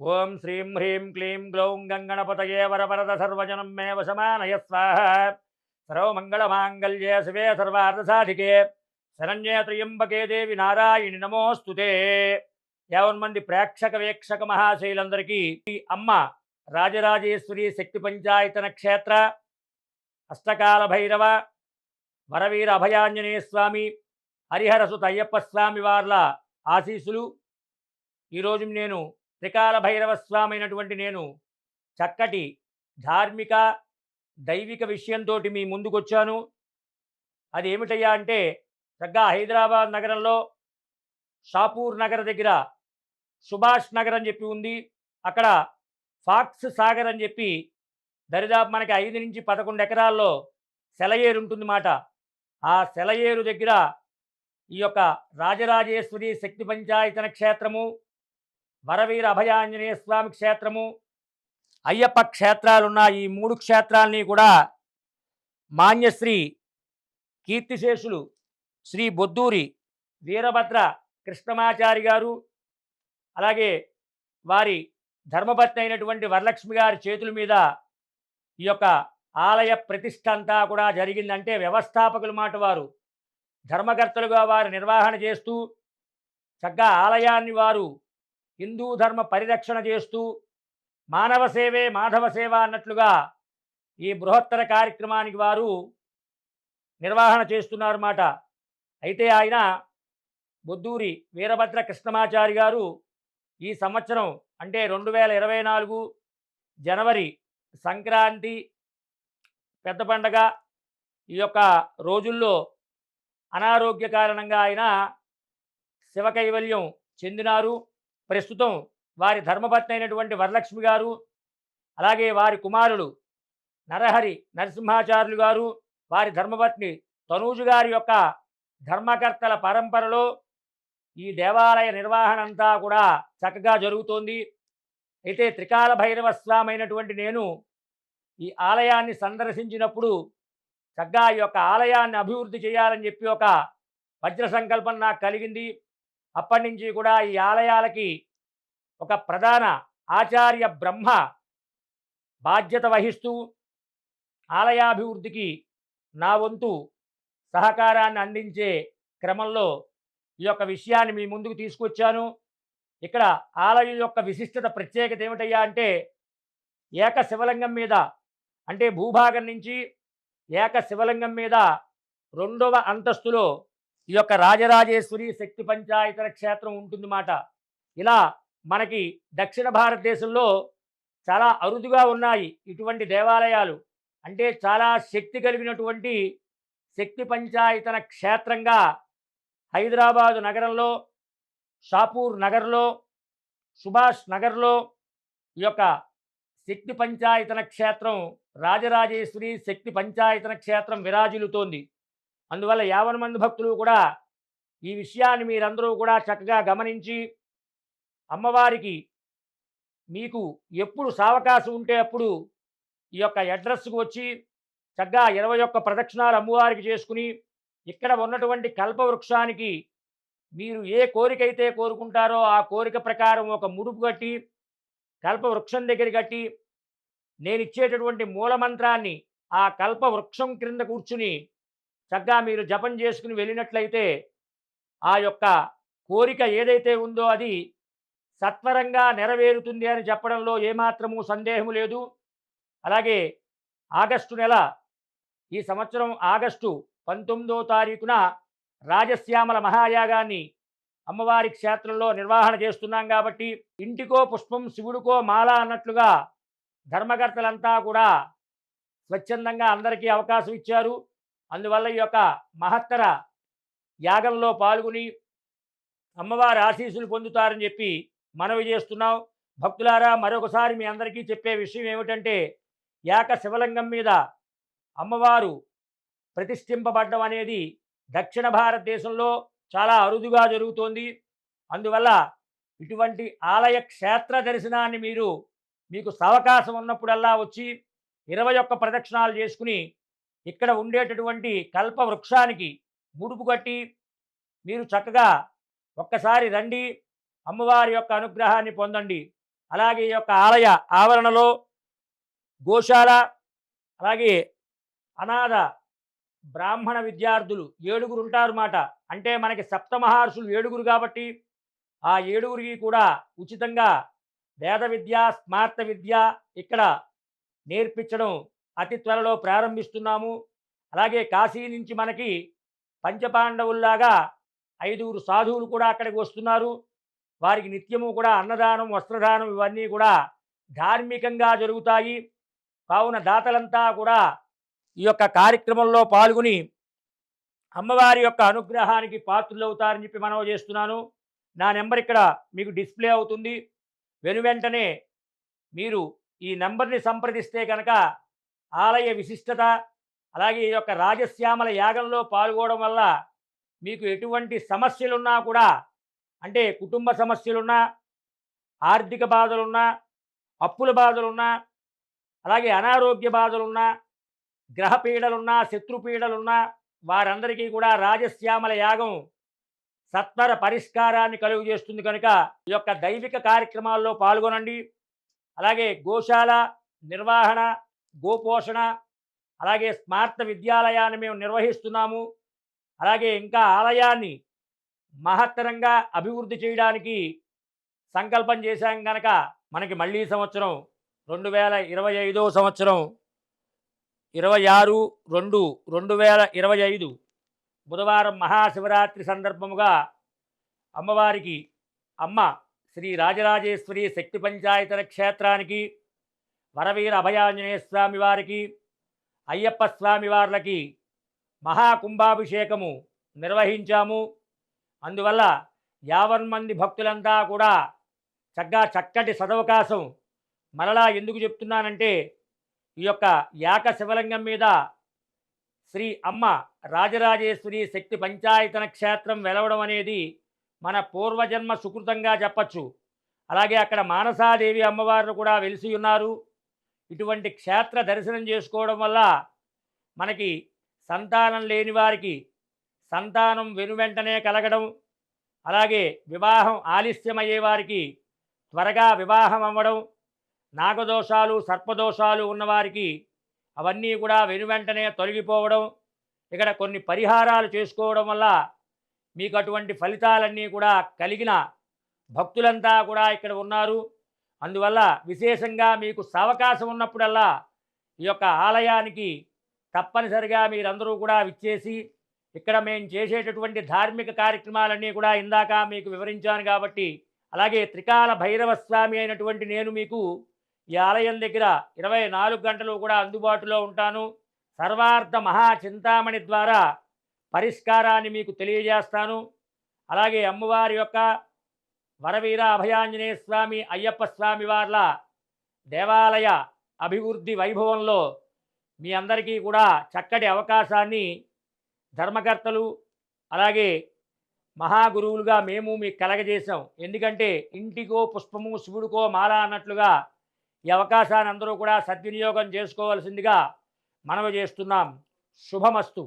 ఓం శ్రీం హ్రీం క్లీం గ్లౌం గంగణపతయే వరవరద సర్వజనం మే వశమానయ స్వాహ. సర్వమంగళమాంగళ్యే శివే సర్వార్థసాధికే. శరణ్యే త్రయంబకే దేవి నారాయణి నమోస్తుతే యావన్ మంది ప్రేక్షక వీక్షక మహాశైలందరికీ ఈ అమ్మ రాజరాజేశ్వరి శక్తి పంచాయతన క్షేత్ర అష్టకాల భైరవ వరవీర అభయాంజనేయ స్వామి హరిహరసుత అయ్యప్ప స్వామి వార్ల ఆశీస్సులు. ఈరోజు నేను త్రికాల భైరవ స్వామి అయినటువంటి నేను చక్కటి ధార్మిక దైవిక విషయంతో మీ ముందుకొచ్చాను. అది ఏమిటయ్యా అంటే చక్కగా హైదరాబాద్ నగరంలో షాపూర్ నగర్ దగ్గర సుభాష్ నగర్ అని చెప్పి ఉంది. అక్కడ ఫాక్స్ సాగర్ అని చెప్పి దరిదాపు మనకి ఐదు నుంచి పదకొండు ఎకరాల్లో సెలయేరు ఉంటుంది మాట. ఆ సెలయేరు దగ్గర ఈ యొక్క రాజరాజేశ్వరి శక్తి పంచాయతన క్షేత్రము వరవీర అభయాంజనేయ స్వామి క్షేత్రము అయ్యప్ప క్షేత్రాలున్న ఈ మూడు క్షేత్రాలని కూడా మాన్యశ్రీ కీర్తిశేషులు శ్రీ బొద్దూరి వీరభద్ర కృష్ణమాచారి గారు అలాగే వారి ధర్మపత్ని అయినటువంటి వరలక్ష్మి గారి చేతుల మీద ఈ యొక్క ఆలయ ప్రతిష్ట అంతా కూడా జరిగిందంటే వ్యవస్థాపకుల మాట వారు. ధర్మకర్తలుగా వారు నిర్వహణ చేస్తూ చక్కగా ఆలయాన్ని వారు హిందూ ధర్మ పరిరక్షణ చేస్తూ మానవ సేవే మాధవ సేవ అన్నట్లుగా ఈ బృహత్తర కార్యక్రమానికి వారు నిర్వహణ చేస్తున్నారు మాట అయితే ఆయన బొద్దూరి వీరభద్ర కృష్ణమాచారి గారు ఈ సంవత్సరం అంటే రెండు వేల ఇరవై నాలుగు జనవరి సంక్రాంతి పెద్ద పండగ ఈ యొక్క రోజుల్లో అనారోగ్య కారణంగా ఆయన శివకైవల్యం చెందినారు. ప్రస్తుతం వారి ధర్మపత్ని అయినటువంటి వరలక్ష్మి గారు అలాగే వారి కుమారుడు నరహరి నరసింహాచార్యులు గారు వారి ధర్మపత్ని తనూజు గారి యొక్క ధర్మకర్తల పరంపరలో ఈ దేవాలయ నిర్వహణ అంతా కూడా చక్కగా జరుగుతోంది. అయితే త్రికాల భైరవ స్వామి అయినటువంటి నేను ఈ ఆలయాన్ని సందర్శించినప్పుడు చక్కగా ఈ యొక్క ఆలయాన్ని అభివృద్ధి చేయాలని చెప్పి ఒక వజ్ర సంకల్పం నాకు కలిగింది. అప్పటి నుంచి కూడా ఈ ఆలయాలకి ఒక ప్రధాన ఆచార్య బ్రహ్మ బాధ్యత వహిస్తూ ఆలయాభివృద్ధికి నా వంతు సహకారాన్ని అందించే క్రమంలో ఈ యొక్క విషయాన్ని మీ ముందుకు తీసుకొచ్చాను. ఇక్కడ ఆలయం యొక్క విశిష్టత ప్రత్యేకత ఏమిటయ్యా అంటే ఏక శివలింగం మీద అంటే భూభాగం నుంచి ఏక శివలింగం మీద రెండవ అంతస్తులో ఈ యొక్క రాజరాజేశ్వరి శక్తి పంచాయతర క్షేత్రం ఉంటుంది మాట ఇలా మనకి దక్షిణ భారతదేశంలో చాలా అరుదుగా ఉన్నాయి ఇటువంటి దేవాలయాలు. అంటే చాలా శక్తి కలిగినటువంటి శక్తి పంచాయతన క్షేత్రంగా హైదరాబాదు నగరంలో షాపూర్ నగర్లో సుభాష్ నగర్లో ఈ యొక్క శక్తి పంచాయతన క్షేత్రం రాజరాజేశ్వరి శక్తి పంచాయతన క్షేత్రం విరాజిల్లుతోంది. అందువల్ల యావన మంది భక్తులు కూడా ఈ విషయాన్ని మీరందరూ కూడా చక్కగా గమనించి అమ్మవారికి మీకు ఎప్పుడు సావకాశం ఉంటే అప్పుడు ఈ యొక్క అడ్రస్కు వచ్చి చక్కగా ఇరవై ఒక్క ప్రదక్షిణాలు అమ్మవారికి చేసుకుని ఇక్కడ ఉన్నటువంటి కల్పవృక్షానికి మీరు ఏ కోరిక అయితే కోరుకుంటారో ఆ కోరిక ప్రకారం ఒక ముడుపు కట్టి కల్పవృక్షం దగ్గర కట్టి నేను ఇచ్చేటటువంటి మూలమంత్రాన్ని ఆ కల్పవృక్షం క్రింద కూర్చుని చక్కగా మీరు జపం చేసుకుని వెళ్ళినట్లయితే ఆ యొక్క కోరిక ఏదైతే ఉందో అది సత్వరంగా నెరవేరుతుంది అని చెప్పడంలో ఏమాత్రము సందేహము లేదు. అలాగే ఆగస్టు నెల ఈ సంవత్సరం ఆగస్టు పంతొమ్మిదో తారీఖున రాజశ్యామల మహాయాగాన్ని అమ్మవారి క్షేత్రంలో నిర్వహణ చేస్తున్నాం కాబట్టి ఇంటికో పుష్పం శివుడికో మాల అన్నట్లుగా ధర్మకర్తలంతా కూడా స్వచ్ఛందంగా అందరికీ అవకాశం ఇచ్చారు. అందువల్ల ఈ యొక్క మహత్తర యాగంలో పాల్గొని అమ్మవారి ఆశీస్సులు పొందుతారని చెప్పి మనవి చేస్తున్నాం. భక్తులారా మరొకసారి మీ అందరికీ చెప్పే విషయం ఏమిటంటే యాక శివలింగం మీద అమ్మవారు ప్రతిష్ఠింపబడ్డం అనేది దక్షిణ భారతదేశంలో చాలా అరుదుగా జరుగుతోంది. అందువల్ల ఇటువంటి ఆలయ క్షేత్ర దర్శనాన్ని మీరు మీకు సవకాశం ఉన్నప్పుడల్లా వచ్చి ఇరవై ఒక్క ప్రదక్షిణాలు చేసుకుని ఇక్కడ ఉండేటటువంటి కల్ప వృక్షానికి ముడుపు కట్టి మీరు చక్కగా ఒక్కసారి రండి అమ్మవారి యొక్క అనుగ్రహాన్ని పొందండి. అలాగే ఈ యొక్క ఆలయ ఆవరణలో గోశాల అలాగే అనాథ బ్రాహ్మణ విద్యార్థులు ఏడుగురు ఉంటారు మాట అంటే మనకి సప్తమహర్షులు ఏడుగురు కాబట్టి ఆ ఏడుగురికి కూడా ఉచితంగా వేద విద్య స్మార్త విద్య ఇక్కడ నేర్పించడం అతి త్వరలో ప్రారంభిస్తున్నాము. అలాగే కాశీ నుంచి మనకి పంచపాండవుల్లాగా ఐదుగురు సాధువులు కూడా అక్కడికి వస్తున్నారు. వారికి నిత్యము కూడా అన్నదానం వస్త్రదానం ఇవన్నీ కూడా ధార్మికంగా జరుగుతాయి. కావున దాతలంతా కూడా ఈ యొక్క కార్యక్రమంలో పాల్గొని అమ్మవారి యొక్క అనుగ్రహానికి పాత్రులవుతారని చెప్పి మనవి చేస్తున్నాను. నా నెంబర్ ఇక్కడ మీకు డిస్ప్లే అవుతుంది. వెను వెంటనే మీరు ఈ నెంబర్ని సంప్రదిస్తే కనుక ఆలయ విశిష్టత అలాగే ఈ యొక్క రాజశ్యామల యాగంలో పాల్గొనడం వల్ల మీకు ఎటువంటి సమస్యలున్నా కూడా అంటే కుటుంబ సమస్యలున్నా ఆర్థిక బాధలున్నా అప్పుల బాధలున్నా అలాగే అనారోగ్య బాధలున్నా గ్రహపీడలున్నా శత్రుపీడలున్నా శత్రు పీడలున్నా వారందరికీ కూడా రాజశ్యామల యాగం సత్వర పరిష్కారాన్ని కలుగు చేస్తుంది కనుక ఈ యొక్క దైవిక కార్యక్రమాల్లో పాల్గొనండి. అలాగే గోశాల నిర్వహణ గోపోషణ అలాగే స్మార్త విద్యాలయాన్ని మేము నిర్వహిస్తున్నాము. అలాగే ఇంకా ఆలయాన్ని మహత్తరంగా అభివృద్ధి చేయడానికి సంకల్పం చేశాం కనుక మనకి మళ్ళీ సంవత్సరం రెండు వేల ఇరవై ఐదో సంవత్సరం ఇరవై ఆరు రెండు రెండు వేల ఇరవై ఐదు బుధవారం మహాశివరాత్రి సందర్భముగా అమ్మవారికి అమ్మ శ్రీ రాజరాజేశ్వరి శక్తి పంచాయతన క్షేత్రానికి వరవీర అభయాంజనేయ స్వామి వారికి అయ్యప్ప స్వామి వార్లకి మహాకుంభాభిషేకము నిర్వహించాము. అందువల్ల యావన్ మంది భక్తులంతా కూడా చక్కగా చక్కటి సదవకాశం మరలా ఎందుకు చెప్తున్నానంటే ఈ యొక్క యాక శివలింగం మీద శ్రీ అమ్మ రాజరాజేశ్వరి శక్తి పంచాయతన క్షేత్రం వెలవడం అనేది మన పూర్వజన్మ సుకృతంగా చెప్పచ్చు. అలాగే అక్కడ మానసాదేవి అమ్మవారు కూడా వెలిసి ఉన్నారు. ఇటువంటి క్షేత్ర దర్శనం చేసుకోవడం వల్ల మనకి సంతానం లేని వారికి సంతానం వెనువెంటనే కలగడం అలాగే వివాహం ఆలస్యమయ్యే వారికి త్వరగా వివాహం అవ్వడం నాగదోషాలు సర్పదోషాలు ఉన్నవారికి అవన్నీ కూడా వెనువెంటనే తొలగిపోవడం ఇక్కడ కొన్ని పరిహారాలు చేసుకోవడం వల్ల మీకు అటువంటి ఫలితాలన్నీ కూడా కలిగిన భక్తులంతా కూడా ఇక్కడ ఉన్నారు. అందువల్ల విశేషంగా మీకు సవకాశం ఉన్నప్పుడల్లా ఈ యొక్క ఆలయానికి తప్పనిసరిగా మీరందరూ కూడా విచ్చేసి ఇక్కడ మేము చేసేటటువంటి ధార్మిక కార్యక్రమాలన్నీ కూడా ఇందాక మీకు వివరించాను కాబట్టి అలాగే త్రికాల భైరవ స్వామి అయినటువంటి నేను మీకు ఈ ఆలయం దగ్గర ఇరవై నాలుగు గంటలు కూడా అందుబాటులో ఉంటాను. సర్వార్థ మహాచింతామణి ద్వారా పరిష్కారాన్ని మీకు తెలియజేస్తాను. అలాగే అమ్మవారి యొక్క వరవీర అభయాంజనేయ స్వామి అయ్యప్ప స్వామి వార్ల దేవాలయ అభివృద్ధి వైభవంలో మీ అందరికీ కూడా చక్కటి అవకాశాన్ని ధర్మకర్తలు అలాగే మహాగురువులుగా మేము మీకు కలగజేశాం. ఎందుకంటే ఇంటికో పుష్పము శివుడికో మాల అన్నట్లుగా ఈ అవకాశాన్ని అందరూ కూడా సద్వినియోగం చేసుకోవాల్సిందిగా మనవి చేస్తున్నాం. శుభమస్తు.